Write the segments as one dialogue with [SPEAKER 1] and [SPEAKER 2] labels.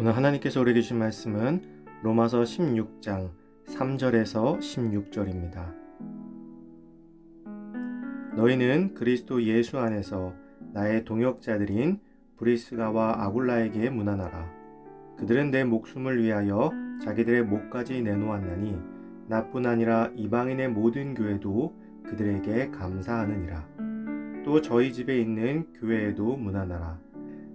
[SPEAKER 1] 오늘 하나님께서 우리에게 주신 말씀은 로마서 16장 3절에서 16절입니다. 너희는 그리스도 예수 안에서 나의 동역자들인 브리스가와 아굴라에게 문안하라. 그들은 내 목숨을 위하여 자기들의 목까지 내놓았나니 나뿐 아니라 이방인의 모든 교회도 그들에게 감사하느니라. 또 저희 집에 있는 교회에도 문안하라.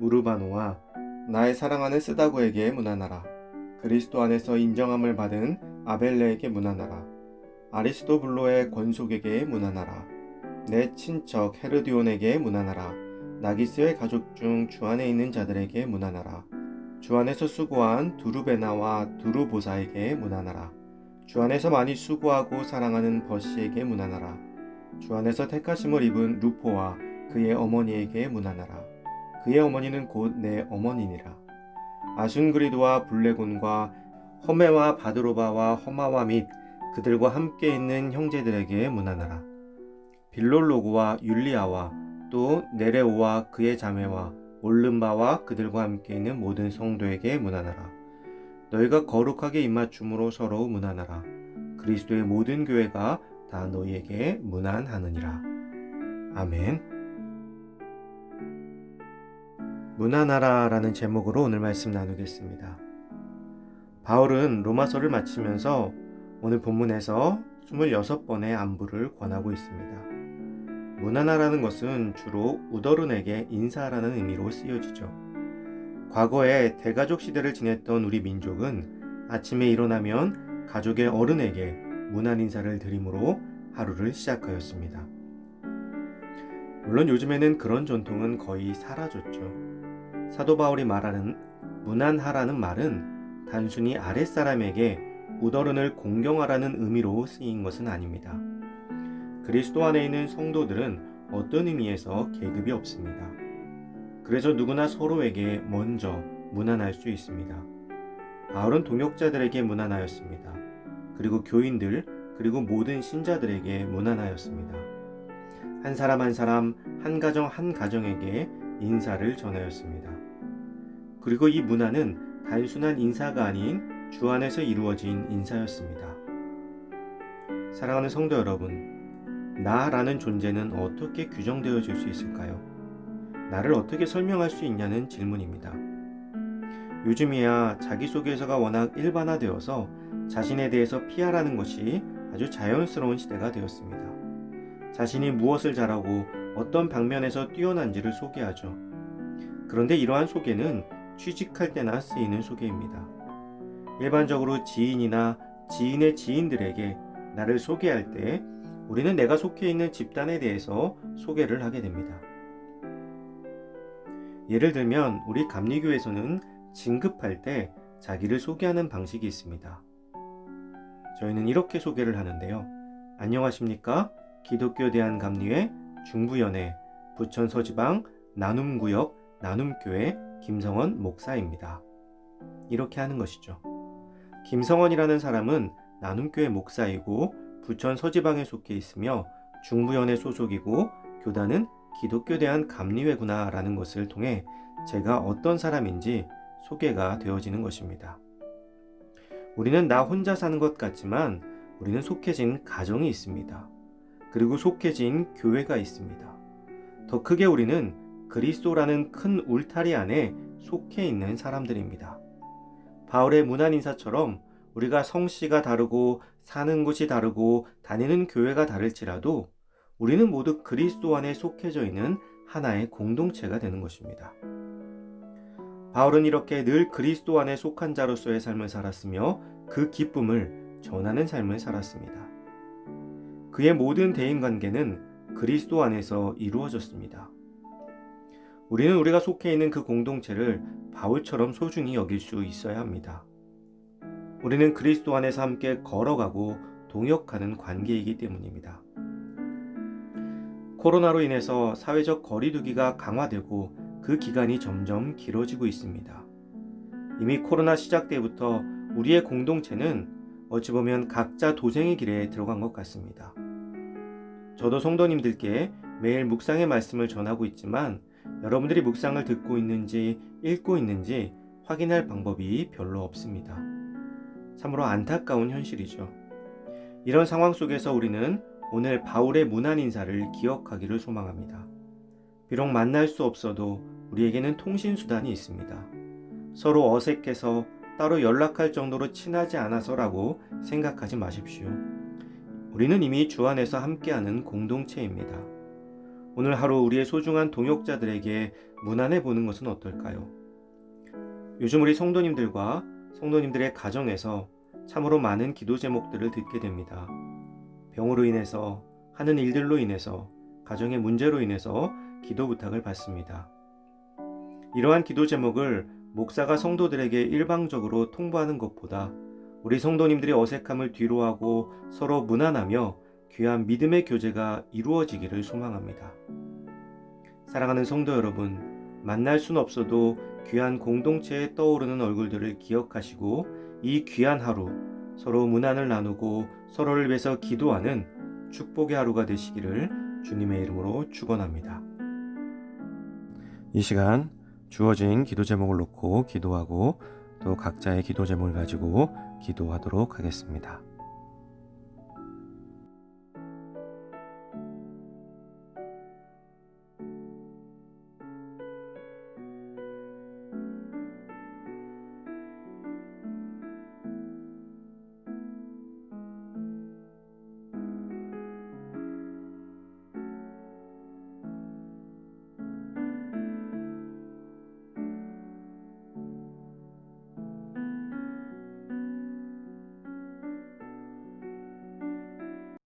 [SPEAKER 1] 우르바노와 나의 사랑하는 스다고에게 문안하라. 그리스도 안에서 인정함을 받은 아벨레에게 문안하라. 아리스도블로의 권속에게 문안하라. 내 친척 헤르디온에게 문안하라. 나기스의 가족 중 주 안에 있는 자들에게 문안하라. 주 안에서 수고한 두루베나와 두루보사에게 문안하라. 주 안에서 많이 수고하고 사랑하는 버시에게 문안하라. 주 안에서 택하심을 입은 루포와 그의 어머니에게 문안하라. 그의 어머니는 곧 내 어머니니라. 아순그리도와 블레곤과 허메와 바드로바와 허마와 및 그들과 함께 있는 형제들에게 문안하라. 빌롤로고와 율리아와 또 네레오와 그의 자매와 올름바와 그들과 함께 있는 모든 성도에게 문안하라. 너희가 거룩하게 입맞춤으로 서로 문안하라. 그리스도의 모든 교회가 다 너희에게 문안하느니라. 아멘. 문안하라라는 제목으로 오늘 말씀 나누겠습니다. 바울은 로마서를 마치면서 오늘 본문에서 26번의 안부를 권하고 있습니다. 문안하라는 것은 주로 우더른에게 인사하라는 의미로 쓰여지죠. 과거에 대가족 시대를 지냈던 우리 민족은 아침에 일어나면 가족의 어른에게 문안 인사를 드림으로 하루를 시작하였습니다. 물론 요즘에는 그런 전통은 거의 사라졌죠. 사도 바울이 말하는 문안하라는 말은 단순히 아랫사람에게 우더른을 공경하라는 의미로 쓰인 것은 아닙니다. 그리스도 안에 있는 성도들은 어떤 의미에서 계급이 없습니다. 그래서 누구나 서로에게 먼저 문안할 수 있습니다. 바울은 동역자들에게 문안하였습니다. 그리고 교인들, 그리고 모든 신자들에게 문안하였습니다. 한 사람 한 사람, 한 가정 한 가정에게 인사를 전하였습니다. 그리고 이 문안은 단순한 인사가 아닌 주 안에서 이루어진 인사였습니다. 사랑하는 성도 여러분, 나라는 존재는 어떻게 규정되어질 수 있을까요? 나를 어떻게 설명할 수 있냐는 질문입니다. 요즘이야 자기소개서가 워낙 일반화되어서 자신에 대해서 피하라는 것이 아주 자연스러운 시대가 되었습니다. 자신이 무엇을 잘하고 어떤 방면에서 뛰어난지를 소개하죠. 그런데 이러한 소개는 취직할 때나 쓰이는 소개입니다. 일반적으로 지인이나 지인의 지인들에게 나를 소개할 때 우리는 내가 속해 있는 집단에 대해서 소개를 하게 됩니다. 예를 들면 우리 감리교에서는 진급할 때 자기를 소개하는 방식이 있습니다. 저희는 이렇게 소개를 하는데요. 안녕하십니까? 기독교 대한 감리회 중부연회 부천 서지방 나눔구역 나눔교회 김성원 목사입니다. 이렇게 하는 것이죠. 김성원이라는 사람은 나눔교회 목사이고 부천 서지방에 속해 있으며 중부연회 소속이고 교단은 기독교 대한 감리회구나라는 것을 통해 제가 어떤 사람인지 소개가 되어지는 것입니다. 우리는 나 혼자 사는 것 같지만 우리는 속해진 가정이 있습니다. 그리고 속해진 교회가 있습니다. 더 크게 우리는 그리스도라는 큰 울타리 안에 속해 있는 사람들입니다. 바울의 문안 인사처럼 우리가 성씨가 다르고 사는 곳이 다르고 다니는 교회가 다를지라도 우리는 모두 그리스도 안에 속해져 있는 하나의 공동체가 되는 것입니다. 바울은 이렇게 늘 그리스도 안에 속한 자로서의 삶을 살았으며 그 기쁨을 전하는 삶을 살았습니다. 그의 모든 대인 관계는 그리스도 안에서 이루어졌습니다. 우리는 우리가 속해 있는 그 공동체를 바울처럼 소중히 여길 수 있어야 합니다. 우리는 그리스도 안에서 함께 걸어가고 동역하는 관계이기 때문입니다. 코로나로 인해서 사회적 거리두기가 강화되고 그 기간이 점점 길어지고 있습니다. 이미 코로나 시작 때부터 우리의 공동체는 어찌 보면 각자 도생의 길에 들어간 것 같습니다. 저도 성도님들께 매일 묵상의 말씀을 전하고 있지만 여러분들이 묵상을 듣고 있는지 읽고 있는지 확인할 방법이 별로 없습니다. 참으로 안타까운 현실이죠. 이런 상황 속에서 우리는 오늘 바울의 문안 인사를 기억하기를 소망합니다. 비록 만날 수 없어도 우리에게는 통신 수단이 있습니다. 서로 어색해서 따로 연락할 정도로 친하지 않아서라고 생각하지 마십시오. 우리는 이미 주 안에서 함께하는 공동체입니다. 오늘 하루 우리의 소중한 동역자들에게 문안해 보는 것은 어떨까요? 요즘 우리 성도님들과 성도님들의 가정에서 참으로 많은 기도 제목들을 듣게 됩니다. 병으로 인해서 하는 일들로 인해서 가정의 문제로 인해서 기도 부탁을 받습니다. 이러한 기도 제목을 목사가 성도들에게 일방적으로 통보하는 것보다 우리 성도님들의 어색함을 뒤로하고 서로 무난하며 귀한 믿음의 교제가 이루어지기를 소망합니다. 사랑하는 성도 여러분, 만날 순 없어도 귀한 공동체에 떠오르는 얼굴들을 기억하시고 이 귀한 하루 서로 문안을 나누고 서로를 위해서 기도하는 축복의 하루가 되시기를 주님의 이름으로 축원합니다. 이 시간 주어진 기도 제목을 놓고 기도하고 또 각자의 기도 제목을 가지고 기도하도록 하겠습니다.